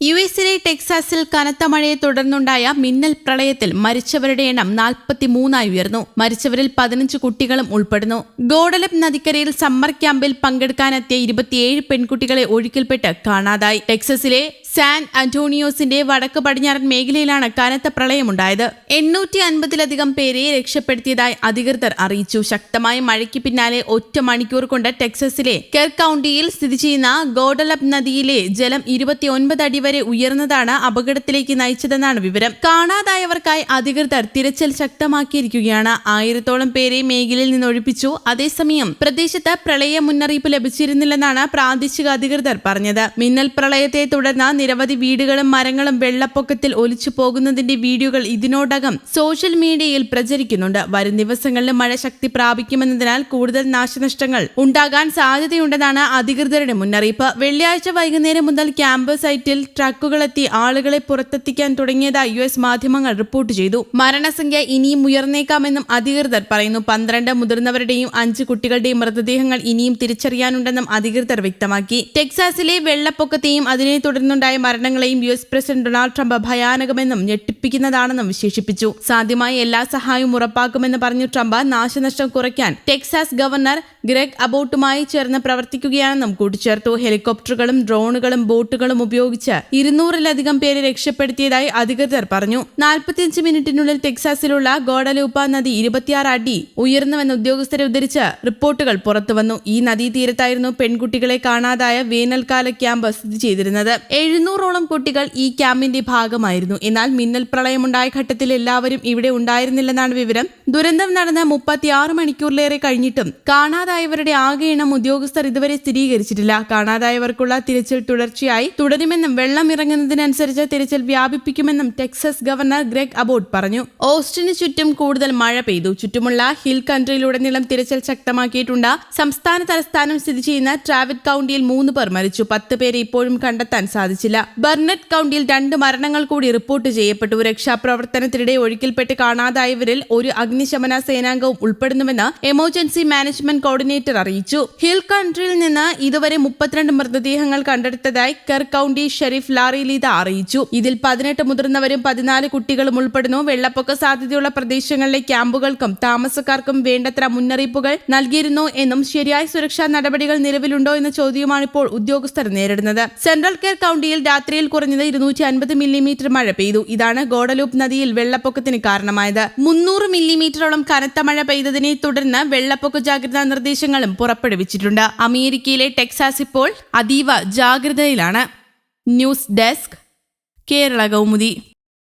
U എസിലെ ടെക്സാസിൽ കനത്ത മഴയെ തുടർന്നുണ്ടായ മിന്നൽ പ്രളയത്തിൽ മരിച്ചവരുടെ എണ്ണം നാൽപ്പത്തിമൂന്നായി ഉയർന്നു. മരിച്ചവരിൽ പതിനഞ്ച് കുട്ടികളും ഉൾപ്പെടുന്നു. ഗോഡലപ് നദിക്കരയിൽ സമ്മർ ക്യാമ്പിൽ പങ്കെടുക്കാനെത്തിയ ഇരുപത്തിയേഴ് പെൺകുട്ടികളെ ഒഴുക്കിൽപ്പെട്ട് കാണാതായി. ടെക്സസിലെ സാൻ അന്റോണിയോസിന്റെ വടക്ക് പടിഞ്ഞാറൻ മേഖലയിലാണ് കനത്ത പ്രളയമുണ്ടായത്. എണ്ണൂറ്റി അൻപതിലധികം പേരെ രക്ഷപ്പെടുത്തിയതായി അധികൃതർ അറിയിച്ചു. ശക്തമായ മഴയ്ക്ക് പിന്നാലെ ഒറ്റ മണിക്കൂർ കൊണ്ട് ടെക്സസിലെ കെർ കൌണ്ടിയിൽ സ്ഥിതി ചെയ്യുന്ന ഗോഡലബ് നദിയിലെ ജലം ഇരുപത്തിയൊൻപത് അടി വരെ ഉയർന്നതാണ് അപകടത്തിലേക്ക് നയിച്ചതെന്നാണ് വിവരം. കാണാതായവർക്കായി അധികൃതർ തിരച്ചിൽ ശക്തമാക്കിയിരിക്കുകയാണ്. ആയിരത്തോളം പേരെ മേഖലയിൽ നിന്ന് ഒഴിപ്പിച്ചു അതേസമയം പ്രദേശത്ത് പ്രളയ മുന്നറിയിപ്പ് ലഭിച്ചിരുന്നില്ലെന്നാണ് പ്രാദേശിക അധികൃതർ പറഞ്ഞത്. മിന്നൽ പ്രളയത്തെ തുടർന്ന് നിരവധി വീടുകളും മരങ്ങളും വെള്ളപ്പൊക്കത്തിൽ ഒലിച്ചു പോകുന്നതിന്റെ വീഡിയോകൾ ഇതിനോടകം സോഷ്യൽ മീഡിയയിൽ പ്രചരിക്കുന്നുണ്ട്. വരും ദിവസങ്ങളിൽ മഴ ശക്തി പ്രാപിക്കുമെന്നതിനാൽ കൂടുതൽ നാശനഷ്ടങ്ങൾ ഉണ്ടാകാൻ സാധ്യതയുണ്ടെന്നാണ് അധികൃതരുടെ മുന്നറിയിപ്പ്. വെള്ളിയാഴ്ച വൈകുന്നേരം മുതൽ ക്യാമ്പ് സൈറ്റിൽ ട്രക്കുകളെത്തി ആളുകളെ പുറത്തെത്തിക്കാൻ തുടങ്ങിയതായി യു എസ് മാധ്യമങ്ങൾ റിപ്പോർട്ട് ചെയ്തു. മരണസംഖ്യ ഇനിയും ഉയർന്നേക്കാമെന്നും അധികൃതർ പറയുന്നു. പന്ത്രണ്ട് മുതിർന്നവരുടെയും അഞ്ച് കുട്ടികളുടെയും മൃതദേഹങ്ങൾ ഇനിയും തിരിച്ചറിയാനുണ്ടെന്നും അധികൃതർ വ്യക്തമാക്കി. ടെക്സാസിലെ വെള്ളപ്പൊക്കത്തെയും അതിനെ തുടർന്നുണ്ടായ മരണങ്ങളെയും U S president Donald Trump ഭയാനകമെന്നും ഞെട്ടിപ്പിക്കുന്നതാണെന്നും വിശേഷിപ്പിച്ചു. സാധ്യമായ എല്ലാ സഹായവും ഉറപ്പാക്കുമെന്ന് പറഞ്ഞു ട്രംപ് നാശനഷ്ടം കുറയ്ക്കാൻ ടെക്സാസ് ഗവർണർ ഗ്രെഗ് അബോട്ടുമായി ചേർന്ന് പ്രവർത്തിക്കുകയാണെന്നും കൂട്ടിച്ചേർത്തു. ഹെലികോപ്റ്ററുകളും ഡ്രോണുകളും ബോട്ടുകളും ഉപയോഗിച്ച് ഇരുന്നൂറിലധികം പേരെ രക്ഷപ്പെടുത്തിയതായി അധികൃതർ പറഞ്ഞു. നാൽപ്പത്തിയഞ്ച് മിനിറ്റിനുള്ളിൽ ടെക്സാസിലുള്ള ഗോഡലൂപ്പ നദി ഇരുപത്തിയാറ് അടി ഉയർന്നുവെന്ന് ഉദ്യോഗസ്ഥരെ ഉദ്ധരിച്ച് റിപ്പോർട്ടുകൾ പുറത്തുവന്നു. ഈ നദീതീരത്തായിരുന്നു പെൺകുട്ടികളെ കാണാതായ വേനൽക്കാല ക്യാമ്പ് സ്ഥിതി ചെയ്തിരുന്നത്. എഴുന്നൂറോളം കുട്ടികൾ ഈ ക്യാമ്പിന്റെ ഭാഗമായിരുന്നു. എന്നാൽ മിന്നൽ പ്രളയമുണ്ടായ ഘട്ടത്തിൽ എല്ലാവരും ഇവിടെ ഉണ്ടായിരുന്നില്ലെന്നാണ് വിവരം. ദുരന്തം നടന്ന മുപ്പത്തിയാറ് മണിക്കൂറിലേറെ കഴിഞ്ഞിട്ടും കാണാതായവരുടെ ആകെ എണ്ണം ഉദ്യോഗസ്ഥർ ഇതുവരെ സ്ഥിരീകരിച്ചിട്ടില്ല. കാണാതായവർക്കുള്ള തിരച്ചിൽ തുടർച്ചയായി തുടരുമെന്നും വെള്ളം ഇറങ്ങുന്നതിനനുസരിച്ച് തിരച്ചിൽ വ്യാപിപ്പിക്കുമെന്നും ടെക്സസ് ഗവർണർ ഗ്രെഗ് അബോട്ട് പറഞ്ഞു. ഓസ്റ്റിന് ചുറ്റും കൂടുതൽ മഴ പെയ്തു. ചുറ്റുമുള്ള ഹിൽ കൺട്രിയിലുടനീളം തിരച്ചിൽ ശക്തമാക്കിയിട്ടുണ്ട്. സംസ്ഥാന തലസ്ഥാനം സ്ഥിതി ചെയ്യുന്ന ട്രാവിറ്റ് കൌണ്ടിയിൽ മൂന്ന് പേർ മരിച്ചു. പത്ത് പേരെ ഇപ്പോഴും കണ്ടെത്താൻ സാധിച്ചില്ല. ബർണറ്റ് കൌണ്ടിയിൽ രണ്ട് മരണങ്ങൾ കൂടി റിപ്പോർട്ട് ചെയ്യപ്പെട്ടു. രക്ഷാപ്രവർത്തനത്തിനിടെ ഒഴുക്കിൽപ്പെട്ട് കാണാതായവരിൽ ഒരു അഗ്നിശമന സേനാംഗവും ഉൾപ്പെടുന്നുവെന്ന് എമർജൻസി മാനേജ്മെന്റ് കോർഡിനേറ്റർ അറിയിച്ചു. ഹിൽ കൺട്രിയിൽ നിന്ന് ഇതുവരെ മുപ്പത്തിരണ്ട് മൃതദേഹങ്ങൾ കണ്ടെടുത്തതായി Kerr County sheriff Larry Leitha അറിയിച്ചു. ഇതിൽ പതിനെട്ട് മുതിർന്നവരും പതിനാല് കുട്ടികളും ഉൾപ്പെടുന്നു. വെള്ളപ്പൊക്ക സാധ്യതയുള്ള പ്രദേശങ്ങളിലെ ക്യാമ്പുകൾക്കും താമസക്കാർക്കും വേണ്ടത്ര മുന്നറിയിപ്പുകൾ നൽകിയിരുന്നു എന്നും ശരിയായ സുരക്ഷാ നടപടികൾ നിലവിലുണ്ടോ എന്ന ചോദ്യമാണ് ഇപ്പോൾ ഉദ്യോഗസ്ഥർ നേരിടുന്നത്. സെൻട്രൽ കെയർ കൌണ്ടിയിൽ രാത്രിയിൽ കുറഞ്ഞത് ഇരുന്നൂറ്റി അൻപത് മില്ലിമീറ്റർ മഴ പെയ്തു. ഇതാണ് ഗോഡലൂപ്പ് നദിയിൽ വെള്ളപ്പൊക്കത്തിന് കാരണമായത്. മുന്നൂറ് മില്ലിമീറ്ററോളം കനത്ത മഴ പെയ്തതിനെ തുടർന്ന് വെള്ളപ്പൊക്ക ജാഗ്രതാ നിർദ്ദേശങ്ങളും പുറപ്പെടുവിച്ചിട്ടുണ്ട്. അമേരിക്കയിലെ ടെക്സാസ് ഇപ്പോൾ അതീവ ജാഗ്രതയിലാണ്. News desk Kerala Kaumudi.